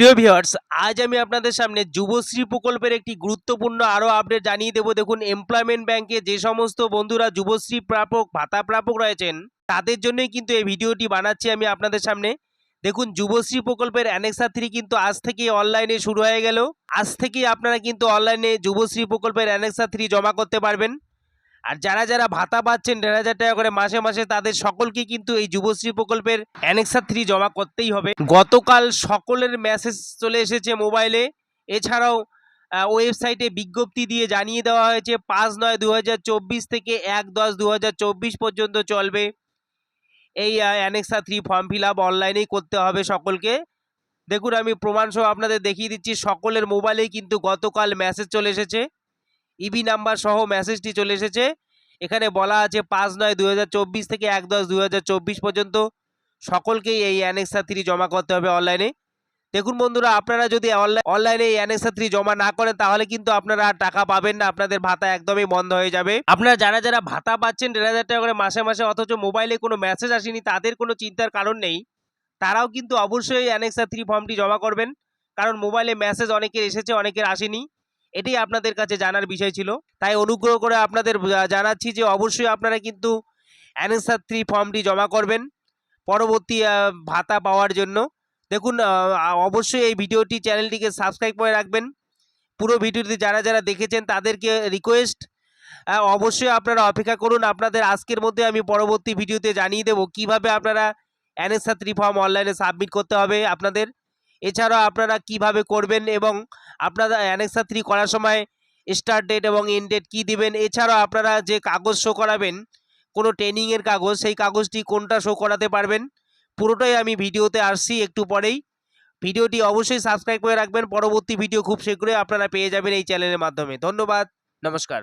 প্রিয় ভিউয়ার্স আজ আমি আপনাদের সামনে যুবশ্রী প্রকল্পের একটি গুরুত্বপূর্ণ আরও আপডেট জানিয়ে দেবো। দেখুন এমপ্লয়মেন্ট ব্যাংকে যে সমস্ত বন্ধুরা যুবশ্রী প্রাপক, ভাতা প্রাপক রয়েছেন, তাদের জন্যই কিন্তু এই ভিডিওটি বানাচ্ছি আমি আপনাদের সামনে। দেখুন, যুবশ্রী প্রকল্পের অ্যানেক্সা থ্রি কিন্তু আজ থেকেই অনলাইনে শুরু হয়ে গেল। আজ থেকেই আপনারা কিন্তু অনলাইনে যুবশ্রী প্রকল্পের অ্যানেক্সা থ্রি জমা করতে পারবেন। আর যারা যারা ভাতা পাচ্ছেন দেড় হাজার টাকা করে মাসে মাসে, তাদের সকলকে কিন্তু এই যুবশ্রী প্রকল্পের অ্যানেক্সা থ্রি জমা করতেই হবে। গতকাল সকলের মেসেজ চলে এসেছে মোবাইলে এছাড়াও ওয়েবসাইটে বিজ্ঞপ্তি দিয়ে জানিয়ে দেওয়া হয়েছে, পাঁচ নয় দু থেকে এক দশ দু পর্যন্ত চলবে। এই annexure three form fill up অনলাইনেই করতে হবে সকলকে। দেখুন, আমি প্রমাণসহ আপনাদের দেখিয়ে দিচ্ছি, সকলের মোবাইলেই কিন্তু গতকাল মেসেজ চলে এসেছে। ইবি নাম্বার সহ মেসেজটি চলে এসেছে। এখানে বলা আছে পাঁচ নয় দু থেকে এক দশ দু পর্যন্ত সকলকেই এই অ্যানেক্সা থ্রি জমা করতে হবে অনলাইনে। দেখুন বন্ধুরা, আপনারা যদি অনলাইন অনলাইনে এই অ্যানেক্সা থ্রি জমা না করেন, তাহলে কিন্তু আপনারা টাকা পাবেন না, আপনাদের ভাতা একদমই বন্ধ হয়ে যাবে। আপনারা যারা যারা ভাতা পাচ্ছেন, দেড় হাজার টাকা করে মাসে মাসে, অথচ মোবাইলে কোনো মেসেজ আসেনি, তাদের কোনো চিন্তার কারণ নেই। তারাও কিন্তু অবশ্যই অ্যানেক্সা থ্রি ফর্মটি জমা করবেন, কারণ মোবাইলে মেসেজ অনেকের এসেছে, অনেকের আসেনি। এটাই আপনাদের কাছে জানার বিষয় ছিল। তাই অনুগ্রহ করে আপনাদের জানাচ্ছি যে অবশ্যই আপনারা কিন্তু অ্যানেক্সা থ্রি ফর্মটি জমা করবেন পরবর্তী ভাতা পাওয়ার জন্য। দেখুন অবশ্যই এই ভিডিওটি চ্যানেলটিকে সাবস্ক্রাইব করে রাখবেন। পুরো ভিডিওটি যারা যারা দেখেছেন তাদেরকে রিকোয়েস্ট অবশ্যই আপনারা অপেক্ষা করুন। আপনাদের আজকের মধ্যে আমি পরবর্তী ভিডিওতে জানিয়ে দেবো কীভাবে আপনারা অ্যানেক্সা থ্রি ফর্ম অনলাইনে সাবমিট করতে হবে আপনাদের। এছাড়াও আপনারা কীভাবে করবেন এবং আপনারা অ্যানেক্সা থ্রি করার সময় স্টার্ট ডেট এবং এন্ড ডেট কী দেবেন? এছাড়াও আপনারা যে কাগজ শো করাবেন, কোনো ট্রেনিংয়ের কাগজ, সেই কাগজটি কোনটা শো করাতে পারবেন? পুরোটাই আমি ভিডিওতে আসছি একটু পরেই। ভিডিওটি অবশ্যই সাবস্ক্রাইব করে রাখবেন। পরবর্তী ভিডিও খুব শীঘ্রই আপনারা পেয়ে যাবেন এই চ্যানেলের মাধ্যমে। ধন্যবাদ। নমস্কার।